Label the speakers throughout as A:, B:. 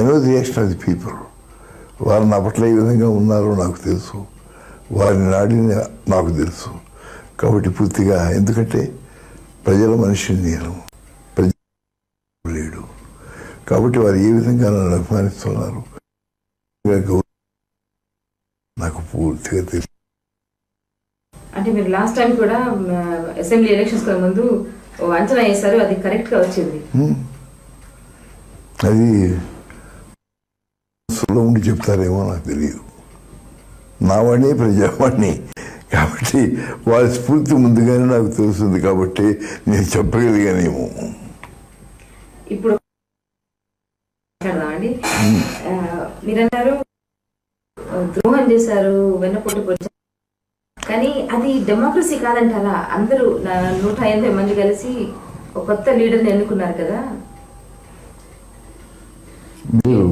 A: I know the reaction of the people వారు నా పట్ల ఏ విధంగా ఉన్నారో నాకు తెలుసు. వారి నాడిని నాకు తెలుసు. కాబట్టి పూర్తిగా ఎందుకంటే ప్రజల మనిషిని నేను. ప్రజ లేడు. కాబట్టి వారు ఏ విధంగా నన్ను అభిమానిస్తున్నారు? నాకు పూర్తిగా తెలుసు
B: అంటే మీరు లాస్ట్ టైం కూడా అసెంబ్లీ ఎలక్షన్స్ ముందు అంచనా వేశారు. అది కరెక్ట్గా వచ్చింది.
A: అది మనసులో ఉండి చెప్తారేమో నాకు తెలియదు. నా వాడిని ప్రజావాణ్ణి కాబట్టి వారి స్ఫూర్తి ముందుగానే నాకు తెలుస్తుంది కాబట్టి నేను చెప్పగలిగానేమో.
B: ఇప్పుడు మీరన్నారు ద్రోహం చేశారు వెన్నపొట్టు పొడిచారు కానీ అది డెమోక్రసీ కాదంటారా అందరూ నూట ఎనభై మంది కలిసి ఒక కొత్త లీడర్ని ఎన్నుకున్నారు కదా.
A: మీరు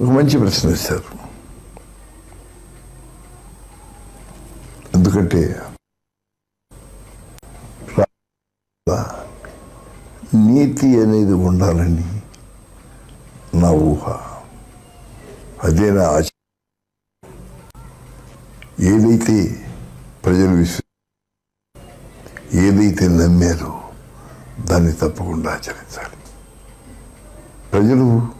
A: ఒక మంచి ప్రశ్న వేశారు. ఎందుకంటే నీతి అనేది ఉండాలని నా ఊహ. అదే నా ఆచ ఏదైతే ప్రజలు విశ్వ ఏదైతే నమ్మారో దాన్ని తప్పకుండా ఆచరించాలి. ప్రజలు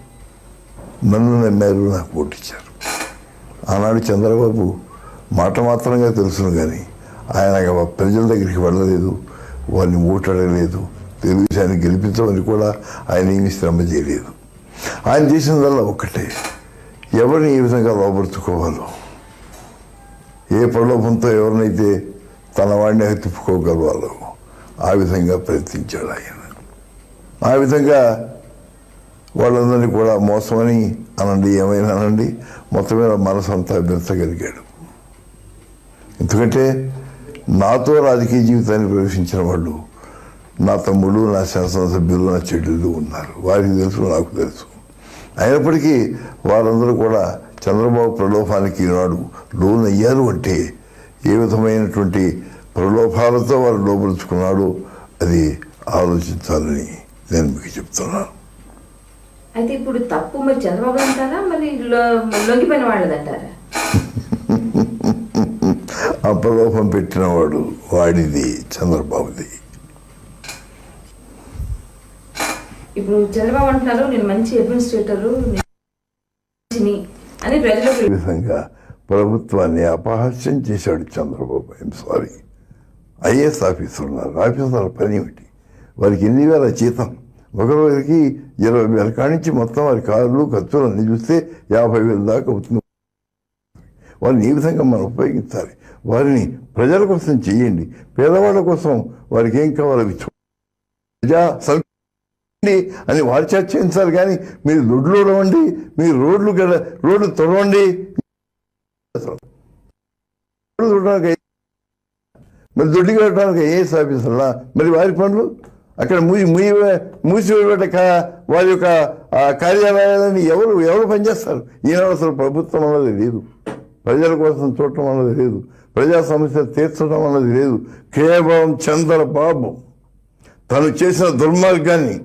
A: నన్ను నమ్మారు నాకు ఓటిచ్చారు ఆనాడు చంద్రబాబు మాట మాత్రంగా తెలుసును కానీ ఆయన ప్రజల దగ్గరికి వెళ్ళలేదు వారిని ఓటాడలేదు తెలుగుదేశాన్ని గెలిపించమని కూడా ఆయన ఏమీ శ్రమ చేయలేదు. ఆయన చేసినదల్లా ఒక్కటే. ఎవరిని ఏ విధంగా లోపరుచుకోవాలో ఏ ప్రలోభంతో ఎవరినైతే తన వాడిని తిప్పుకోగలవాలో ఆ విధంగా ప్రయత్నించాడు ఆయన. ఆ విధంగా వాళ్ళందరినీ కూడా మోసమని అనండి ఏమైనా అనండి మొత్తం మీద మనసు అంతా పెంచగలిగాడు ఎందుకంటే నాతో రాజకీయ జీవితాన్ని ప్రవేశించిన వాళ్ళు నా తమ్ముడు నా శాసనసభ్యులు నా చెల్లెళ్ళు ఉన్నారు. వారికి తెలుసు నాకు తెలుసు. అయినప్పటికీ వారందరూ కూడా చంద్రబాబు ప్రలోభానికి ఈనాడు లోనయ్యారు అంటే ఏ విధమైనటువంటి ప్రలోభాలతో వారు లోపరుచుకున్నాడో అది ఆలోచించాలని నేను మీకు చెప్తున్నాను.
B: అయితే ఇప్పుడు తప్పు మరి చంద్రబాబు అంటారా? మరి లొంగిపోయిన వాళ్ళదంటారా
A: ఆ ప్రలోభం పెట్టినవాడు వాడిది చంద్రబాబుది.
B: ఇప్పుడు చంద్రబాబు అంటున్నారు నేను మంచి అడ్మినిస్ట్రేటరు అని ప్రజలకు
A: విధంగా ప్రభుత్వాన్ని అపహాస్యం చేశాడు Chandrababu. I'm sorry IAS officer ఉన్నారు. ఆఫీసర్ల పని ఏమిటి? వారికి ఎన్ని వేల జీతం? ఒకరికి ఇరవై వేల కానించి మొత్తం వారి కార్లు ఖర్చులు అన్ని చూస్తే యాభై వేల దాకా అవుతుంది. వారిని ఈ విధంగా మనం ఉపయోగించాలి. వారిని ప్రజల కోసం చేయండి. పేదవాళ్ళ కోసం వారికి ఏం కావాలో అవి ప్రజా సౌ- అని వారి చేత చేయించాలి కానీ మీరు దొడ్లు ఉడవండి మీరు రోడ్లు గడ రోడ్లు తొడవండి. మరి దొడ్డు కట్టడానికి ఏఎస్ ఆఫీసర్లా? మరి వారి పనులు? అక్కడ మూసి మూసి మూసివేట వారి యొక్క ఆ కార్యాలయాలని ఎవరు ఎవరు పనిచేస్తారు? ఈనాడు అసలు ప్రభుత్వం అన్నది లేదు. ప్రజల కోసం చూడటం అన్నది లేదు. ప్రజా సమస్యలు తీర్చడం అన్నది లేదు. కేవలం చంద్రబాబు తను చేసిన దుర్మార్గాన్ని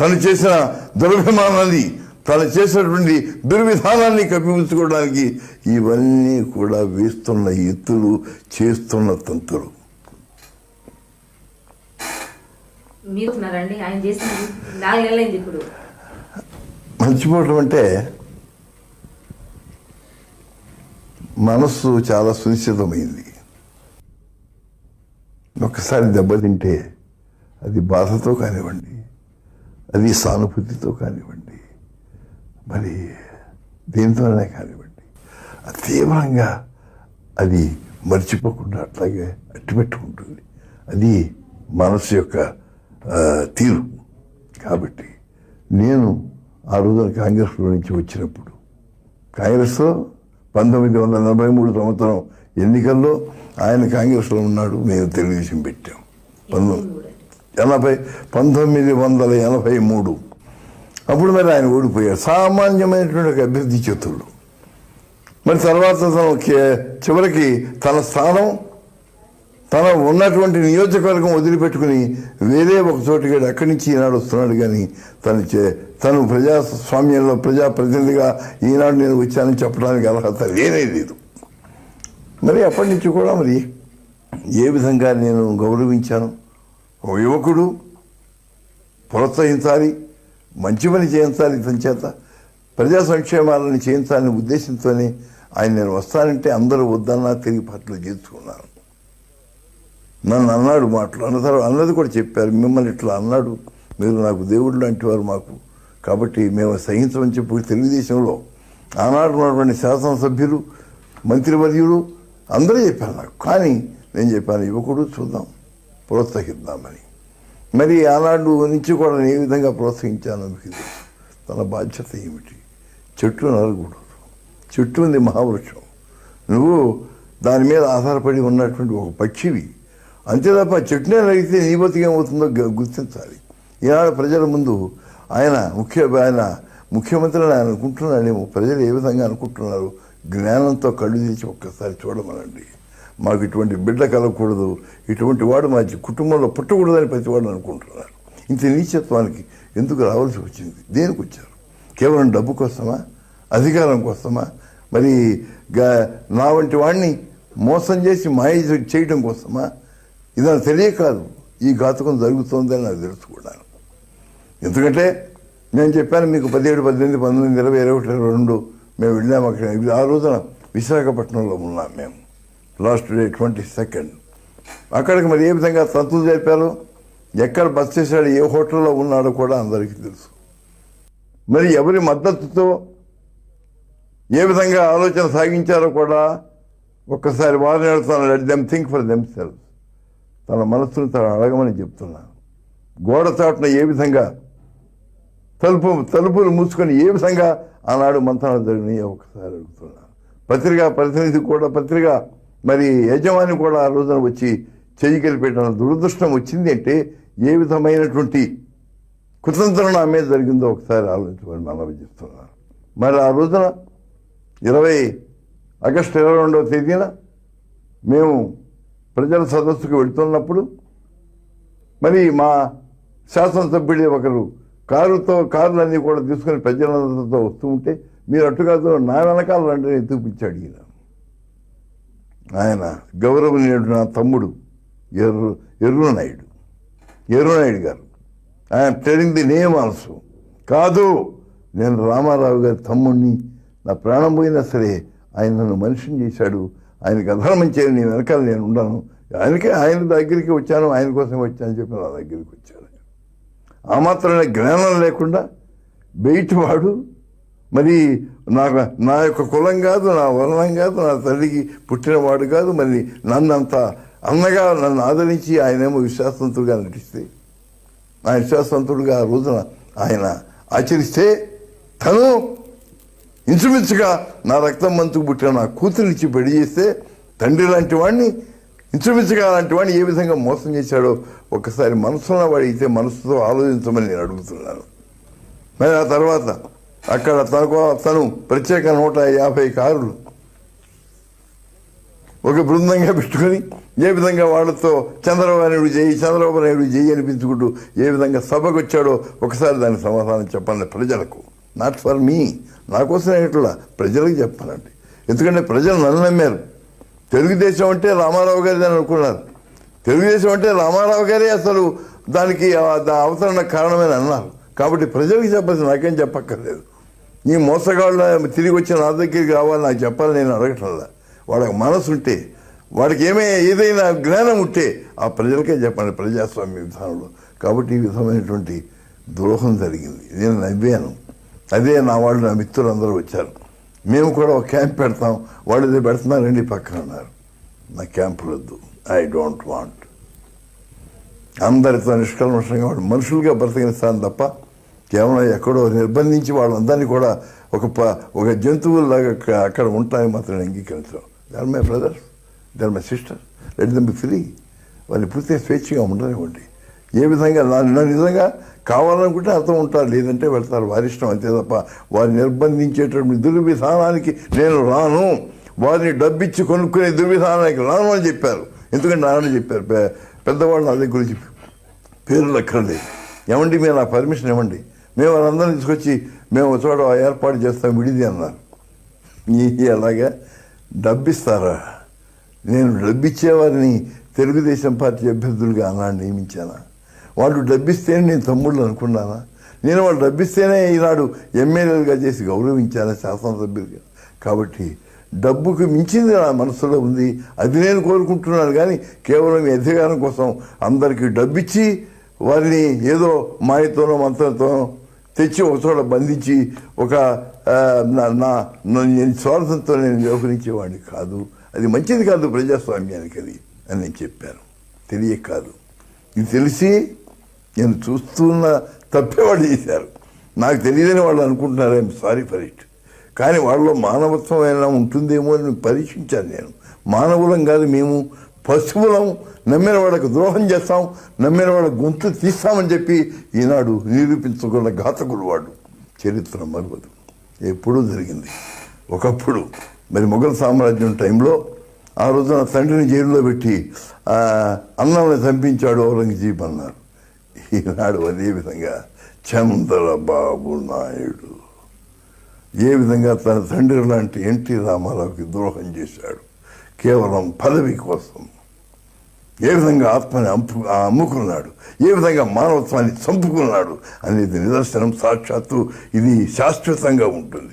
A: తను చేసిన దురభిమానాన్ని తను చేసినటువంటి దుర్విధానాన్ని కప్పిపుచ్చుకోవడానికి ఇవన్నీ కూడా వేస్తున్న ఎత్తులు చేస్తున్న తంతులు.
B: మీరు ఆయన ఇప్పుడు.
A: మర్చిపోవటం అంటే మనస్సు చాలా సునిశ్చితమైంది. ఒక్కసారి దెబ్బతింటే అది బాధతో కానివ్వండి అది సానుభూతితో కానివ్వండి మరి దేనితోనే కానివ్వండి తీవ్రంగా అది మర్చిపోకుండా అట్లాగే అట్టిపెట్టుకుంటుంది. అది మనసు యొక్క తీరు. కాబట్టి నేను ఆ రోజున కాంగ్రెస్లో నుంచి వచ్చినప్పుడు కాంగ్రెస్లో పంతొమ్మిది వందల నలభై మూడు సంవత్సరం ఎన్నికల్లో ఆయన కాంగ్రెస్లో ఉన్నాడు నేను తెలుగుదేశం పెట్టాం. పంతొమ్మిది ఎనభై పంతొమ్మిది వందల ఎనభై మూడు. అప్పుడు మరి ఆయన ఓడిపోయాడు. సామాన్యమైనటువంటి ఒక అభ్యర్థి చేతుల్లో. మరి తర్వాత తన చివరికి తన స్థానం తన ఉన్నటువంటి నియోజకవర్గం వదిలిపెట్టుకుని వేరే ఒక చోటుకి అక్కడి నుంచి ఈనాడు వస్తున్నాడు కానీ తను చే తను ప్రజాస్వామ్యంలో ప్రజాప్రతినిధిగా ఈనాడు నేను వచ్చానని చెప్పడానికి అర్హత లేనే లేదు. మరి అప్పటి నుంచి కూడా మరి ఏ విధంగా నేను గౌరవించాను? ఓ యువకుడు ప్రోత్సహించాలి మంచి పని చేయించాలి ఇతని చేత. ప్రజా సంక్షేమాలను చేయించాలనే ఉద్దేశంతోనే ఆయన నేను వస్తానంటే అందరూ వద్దన్నా తిరిగి పట్ల చేర్చుకున్నాను. నన్ను అన్నాడు మాటలు. అన్న తర్వాత అన్నది కూడా చెప్పారు. మిమ్మల్ని ఇట్లా అన్నాడు. మీరు నాకు దేవుడు లాంటి వారు మాకు. కాబట్టి మేము సహించమని చెప్పి తెలుగుదేశంలో ఆనాడు ఉన్నటువంటి శాసనసభ్యులు మంత్రివర్యులు అందరూ చెప్పారు నాకు. కానీ నేను చెప్పాను యువకుడు చూద్దాం ప్రోత్సహిద్దామని. మరి ఆనాడు నుంచి కూడా నేను ఏ విధంగా ప్రోత్సహించాను మీకు తన బాధ్యత ఏమిటి? చెట్టు నరకూడదు. చెట్టు ఉంది మహావృక్షం. నువ్వు దాని మీద ఆధారపడి ఉన్నటువంటి ఒక పక్షివి. అంతే తప్ప చెట్టునే నరిగితే నీ బతికేమవుతుందో గుర్తించాలి. ఈనాడు ప్రజల ముందు ఆయన ముఖ్య ఆయన ముఖ్యమంత్రిని ఆయన అనుకుంటున్నాడేమో ప్రజలు ఏ విధంగా అనుకుంటున్నారు? జ్ఞానంతో కళ్ళు తీసి ఒక్కసారి చూడమనండి. మాకు ఇటువంటి బిడ్డ కలగకూడదు. ఇటువంటి వాడు మా కుటుంబంలో పుట్టకూడదని ప్రతివాడు అనుకుంటున్నారు. ఇంత నీచత్వానికి ఎందుకు రావాల్సి వచ్చింది? దేనికి వచ్చారు? కేవలం డబ్బు కోసమా? అధికారం కోసమా? మరి నా వంటి వాడిని మోసం చేసి మాయ చేయడం కోసమా? ఇది నాకు తెలియకాదు. ఈ ఘాతకం జరుగుతోందని నాకు తెలుసుకున్నాను ఎందుకంటే నేను చెప్పాను మీకు పదిహేడు పద్దెనిమిది పంతొమ్మిది ఇరవై ఇరవై ఒకటి ఇరవై రెండు మేము వెళ్ళాము అక్కడ. ఆ రోజున విశాఖపట్నంలో ఉన్నాం మేము. లాస్ట్ డే ట్వంటీ సెకండ్ అక్కడికి మరి ఏ విధంగా తంతులు జరిపారో? ఎక్కడ బస్ చేశాడు ఏ హోటల్లో ఉన్నాడో కూడా అందరికీ తెలుసు. మరి ఎవరి మద్దతుతో ఏ విధంగా ఆలోచన సాగించారో కూడా ఒక్కసారి వారిని అడుగుతాను let them think for them self తన మనస్సును తను అడగమని చెప్తున్నాను. గోడ చాటున ఏ విధంగా తలుపు తలుపులు మూసుకొని ఏ విధంగా ఆనాడు మంత్రాలు జరిగినాయి ఒకసారి అడుగుతున్నాను. పత్రికా ప్రతినిధి కూడా పత్రిక మరి యజమాని కూడా ఆ రోజున వచ్చి చెయ్యి కలిపేయడం దురదృష్టం వచ్చింది అంటే ఏ విధమైనటువంటి కుతంత్రం నా మీద జరిగిందో ఒకసారి ఆలోచించుకొని మనవి చెప్తున్నాను. మరి ఆ రోజున ఇరవై ఆగస్టు ఇరవై రెండవ తేదీన మేము ప్రజల సదస్సుకు వెళ్తున్నప్పుడు మరి మా శాసనసభ్యుడే ఒకరు కారుతో కార్లన్నీ కూడా తీసుకొని ప్రజలందరితో వస్తూ ఉంటే మీరు అటు కాదు నా వెనకాల రండి చూపించాడు ఈయన. ఆయన గౌరవనీయుడు నా తమ్ముడు ఎర్రు ఎర్రునాయుడు ఎర్రునాయుడు గారు. ఆయన టెలింగ్ ది నేమ్ ఆల్సో కాదు నేను రామారావు గారి తమ్ముడిని నా ప్రాణం పోయినా సరే ఆయన నన్ను మనిషిని చేశాడు ఆయనకి అధర్మం చేయని నేను వెనకాల నేను ఉండను. ఆయనకే ఆయన దగ్గరికి వచ్చాను ఆయన కోసం వచ్చాను చెప్పి నా దగ్గరికి వచ్చాను ఆ మాత్రమే జ్ఞానం లేకుండా బయటవాడు మరి నాకు నా యొక్క కులం కాదు నా వర్ణం కాదు నా తల్లికి పుట్టినవాడు కాదు మరి నన్నంత అన్నగా నన్ను ఆదరించి ఆయనేమో విశ్వాసవంతుడుగా నటిస్తే ఆ విశ్వాసవంతుడుగా ఆ రోజున ఆయన ఆచరిస్తే తను ఇంచుమించుగా నా రక్తం మంచుకు పుట్టిన నా కూతురిచ్చి పెళ్ళి చేస్తే తండ్రి లాంటి వాడిని ఇంచుమించుగా లాంటి వాడిని ఏ విధంగా మోసం చేశాడో ఒకసారి మనసున్న వాడితే మనసుతో ఆలోచించమని నేను అడుగుతున్నాను. మరి ఆ తర్వాత అక్కడ తనకు తను ప్రత్యేక నూట యాభై కారులు ఒక బృందంగా పెట్టుకొని ఏ విధంగా వాళ్ళతో చంద్రబాబు నాయుడు చేయి చంద్రబాబు నాయుడు చేయి అనిపించుకుంటూ ఏ విధంగా సభకు వచ్చాడో ఒకసారి దానికి సమాధానం చెప్పండి ప్రజలకు. నాట్ ఫర్ మీ నా కోసం ఇట్లా ప్రజలకు చెప్పాలండి. ఎందుకంటే ప్రజలు నన్ను నమ్మారు. తెలుగుదేశం అంటే రామారావు గారి అని అనుకున్నారు. తెలుగుదేశం అంటే రామారావు గారే అసలు దానికి దా అవతరణ కారణమని అన్నారు. కాబట్టి ప్రజలకు చెప్పాల్సి నాకేం చెప్పక్కర్లేదు. నీ మోసగాళ్ళ తిరిగి వచ్చి నా దగ్గరికి రావాలి నాకు చెప్పాలని నేను అడగటంలా. వాళ్ళకి మనసు ఉంటే వాడికి ఏమే ఏదైనా జ్ఞానం ఉంటే ఆ ప్రజలకే చెప్పండి ప్రజాస్వామ్య విధానంలో. కాబట్టి ఈ విధమైనటువంటి ద్రోహం జరిగింది. నేను నవ్వాను అదే నా వాళ్ళు నా మిత్రులు అందరూ వచ్చారు. మేము కూడా ఒక క్యాంప్ పెడతాం. వాళ్ళు ఇది పెడుతున్నారండి పక్కన అన్నారు. నా క్యాంపులు వద్దు ఐ డోంట్ వాంట్. అందరితో నిష్కల్మషంగా వాళ్ళు మనుషులుగా బ్రతకనిస్తాను తప్ప కేవలం ఎక్కడో నిర్బంధించి వాళ్ళందరినీ కూడా ఒక ప ఒక జంతువుల్లాగా అక్కడ ఉంటాయని మాత్రం అంగీకరించడం dear my brothers dear my sister let them be free వాళ్ళు పూర్తిగా స్వేచ్ఛగా ఉండనివ్వండి. ఏ విధంగా నా నిజంగా కావాలనుకుంటే అర్థం ఉంటారు లేదంటే వెళ్తారు. వారి ఇష్టం అంతే తప్ప వారిని నిర్బంధించేటటువంటి దుర్విధానానికి నేను రాను. వారిని డబ్బిచ్చి కొనుక్కునే దుర్విధానానికి రాను అని చెప్పారు. ఎందుకంటే నాన్న చెప్పారు పెద్దవాళ్ళు నా దగ్గర గురించి పేర్లు అక్కర్లేదు ఏమండి మీరు నా పర్మిషన్ ఇవ్వండి. మేము వాళ్ళందరినీ తీసుకొచ్చి మేము చోట ఏర్పాటు చేస్తాం విడిది అన్నారు. ఈ అలాగా డబ్బిస్తారా? నేను డబ్బిచ్చేవారిని తెలుగుదేశం పార్టీ అభ్యర్థులుగా అన్నాడు నియమించానా? వాళ్ళు డబ్బిస్తేనే నేను తమ్ముళ్ళు అనుకున్నానా? నేను వాళ్ళు డబ్బిస్తేనే ఈనాడు ఎమ్మెల్యేలుగా చేసి గౌరవించాను శాసనసభ్యులుగా? కాబట్టి డబ్బుకు మించింది నా మనసులో ఉంది. అది నేను కోరుకుంటున్నాను. కానీ కేవలం ఈ అధికారం కోసం అందరికీ డబ్బిచ్చి వారిని ఏదో మాయతోనో మంత్రంతోనో తెచ్చి ఒక చోట బంధించి ఒక నా నా నా- నేను స్వార్థంతో నేను వ్యవహరించేవాడిని కాదు. అది మంచిది కాదు ప్రజాస్వామ్యానికి అది అని నేను చెప్పాను. తెలియక కాదు. ఇది తెలిసి నేను చూస్తున్న తప్పేవాళ్ళు చేశారు. నాకు తెలియదని వాళ్ళు అనుకుంటున్నారు ఐఎమ్ సారీ ఫర్ ఇట్ కానీ వాళ్ళలో మానవత్వం ఏమైనా ఉంటుందేమో అని పరీక్షించాను నేను. మానవులం కాదు మేము. పశువులం నమ్మిన వాళ్ళకు ద్రోహం చేస్తాం నమ్మిన వాళ్ళ గొంతు తీస్తామని చెప్పి ఈనాడు నిరూపించుకున్న ఘాతకుడు వాడు. చరిత్ర మరవదు. ఎప్పుడూ జరిగింది. ఒకప్పుడు మరి మొఘల్ సామ్రాజ్యం టైంలో ఆ రోజున తండ్రిని జైల్లో పెట్టి అన్నంని అన్నాన్ని చంపించాడు ఔరంగజీబ్ అన్నారు. ఈనాడు అదే విధంగా చంద్రబాబు నాయుడు. ఏ విధంగా తన తండ్రి లాంటి ఎన్టీ రామారావుకి ద్రోహం చేశాడు. కేవలం పదవి కోసం. ఏ విధంగా ఆత్మని అంపు అమ్ముకున్నాడు. ఏ విధంగా మానవత్వాన్ని చంపుకున్నాడు అనేది నిదర్శనం సాక్షాత్తు ఇది శాశ్వతంగా ఉంటుంది.